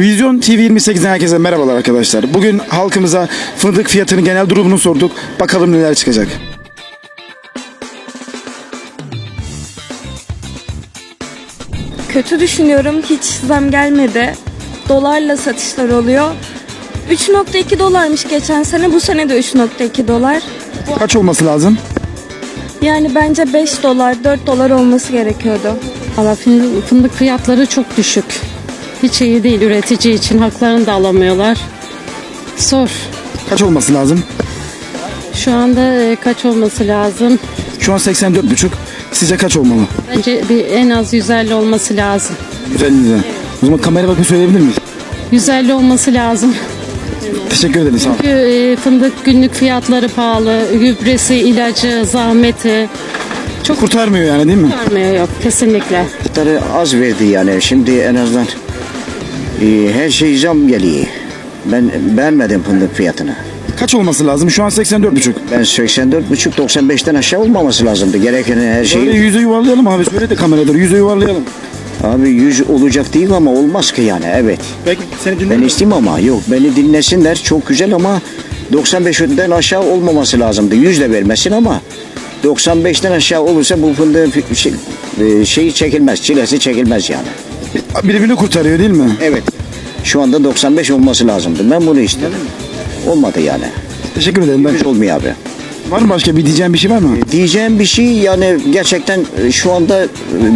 Vizyon TV 28'den herkese merhabalar arkadaşlar. Bugün halkımıza fındık fiyatının genel durumunu sorduk. Bakalım neler çıkacak. Kötü düşünüyorum. Hiç zam gelmedi. Dolarla satışlar oluyor. 3.2 dolarmış geçen sene. Bu sene de 3.2 dolar. Kaç olması lazım? Yani bence 5 dolar, 4 dolar olması gerekiyordu. Valla fındık, fındık fiyatları çok düşük. Hiç iyi değil üretici için haklarını da alamıyorlar. Zor. Kaç olması lazım? Şu anda e, kaç olması lazım? Şu an 84,5. Sizce kaç olmalı? Bence bir en az 150 olması lazım. 150 lira. O zaman kamera bakın söyleyebilir miyiz? 150 olması lazım. Teşekkür ederiz. Sağ olun. Çünkü e, fındık günlük fiyatları pahalı. Gübresi, ilacı, zahmeti çok Kurtarmıyor yani değil mi? kurtarmıyor yok kesinlikle. Fiyatları az verdi yani şimdi en azından e, her şey zam geliyor. Ben beğenmedim fındık fiyatını. Kaç olması lazım? Şu an 84,5. Ben 84,5 95'ten aşağı olmaması lazımdı. Gereken her Böyle şey yüze yuvarlayalım abi. Söyle de kamerada yüze yuvarlayalım. abi 100 olacak değil ama olmaz ki yani evet. Belki seni Ben dinlerim. isteyeyim ama yok beni dinlesinler çok güzel ama 95'ten aşağı olmaması lazımdı. 100 de vermesin ama 95'ten aşağı olursa bu fındığın fi- şey, e, şeyi çekilmez, çilesi çekilmez yani. Birbirini kurtarıyor değil mi? Evet. Şu anda 95 olması lazımdı. Ben bunu istedim. Olmadı yani. Teşekkür ederim. Ben. Hiç olmuyor abi. Var mı başka bir diyeceğim bir şey var mı? Diyeceğim bir şey yani gerçekten e, şu anda e,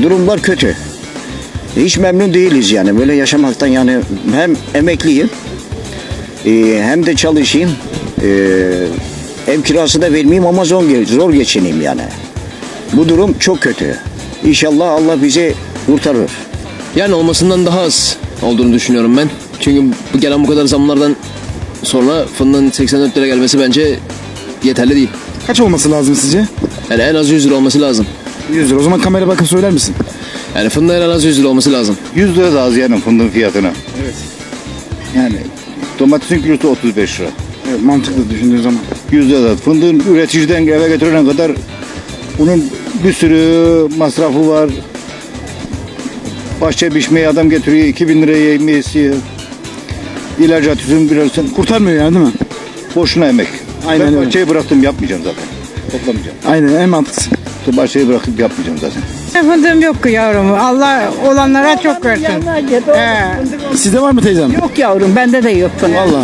durumlar kötü. Hiç memnun değiliz yani böyle yaşamaktan yani hem emekliyim e, hem de çalışayım. E, ev kirası da vermeyeyim ama zor, zor geçineyim yani. Bu durum çok kötü. İnşallah Allah bizi kurtarır. Yani olmasından daha az olduğunu düşünüyorum ben. Çünkü bu gelen bu kadar zamlardan sonra fındığın 84 lira gelmesi bence yeterli değil. Kaç olması lazım sizce? Yani en az 100 lira olması lazım. 100 lira. O zaman kamera bakın söyler misin? Yani fındığın en az 100 lira olması lazım. 100 lira da az yani fındığın fiyatına. Evet. Yani domatesin kilosu 35 lira. Evet, mantıklı düşündüğün zaman. 100 lira da fındığın üreticiden eve getirene kadar bunun bir sürü masrafı var. Bahçe biçmeye adam getiriyor 2000 liraya yemeği istiyor. İlaç atıyorsun biliyorsun. Kurtarmıyor yani değil mi? Boşuna emek. Aynen ben öyle. bahçeyi bıraktım yapmayacağım zaten. Toplamayacağım. Aynen en mantıklısı. Bahçeyi bırakıp yapmayacağım zaten. Fındığım yok ki yavrum. Allah olanlara çok versin. He. Sizde var mı teyzem? Yok yavrum bende de yok fındık. Valla.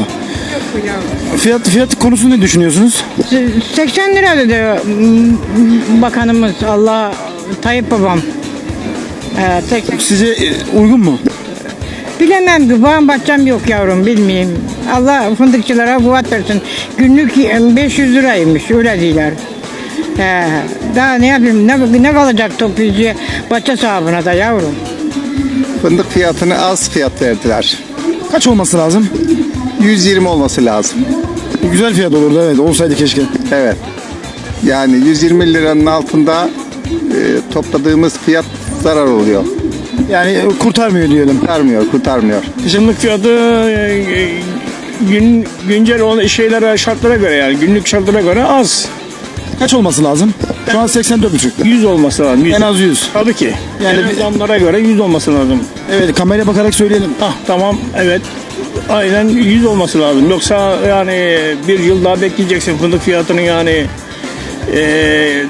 Fiyat, fiyat konusunda ne düşünüyorsunuz? 80 lira dedi mm, bakanımız Allah Tayyip babam. He, tek, Sizce e, uygun mu? bilemem ki bağım bahçem yok yavrum bilmeyeyim. Allah fındıkçılara kuvvet versin. Günlük 500 liraymış öyle diyorlar. He, daha ne yapayım ne, ne kalacak toplayıcıya bahçe sahibine da yavrum. Fındık fiyatını az fiyat verdiler. Kaç olması lazım? 120 olması lazım. Güzel fiyat olurdu evet olsaydı keşke. Evet. Yani 120 liranın altında e, topladığımız fiyat zarar oluyor. Yani e, kurtarmıyor diyelim. Kurtarmıyor, kurtarmıyor. Fındık fiyatı e, gün güncel olan şeylere şartlara göre yani günlük şartlara göre az. Kaç olması lazım? Şu an 84,5. 100 olması lazım. 100. En az 100. Tabii ki. Yani Yani bir- zamlara göre 100 olması lazım. Evet kameraya bakarak söyleyelim. Ah tamam evet. Aynen 100 olması lazım. Yoksa yani bir yıl daha bekleyeceksin fındık fiyatının yani e,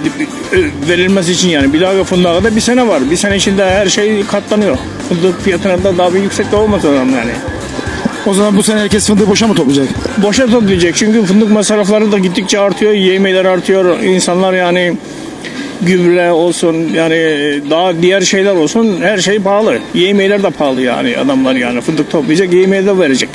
verilmesi için yani. Bir daha fındığa da bir sene var. Bir sene içinde her şey katlanıyor. Fındık fiyatına da daha bir yüksek de olması lazım yani. O zaman bu sene herkes fındığı boşa mı toplayacak? boşa toplayacak. Çünkü fındık masrafları da gittikçe artıyor. Yemeğler artıyor. İnsanlar yani gübre olsun yani daha diğer şeyler olsun her şey pahalı. Yemeğler de pahalı yani adamlar yani fındık toplayacak yemeği de verecek.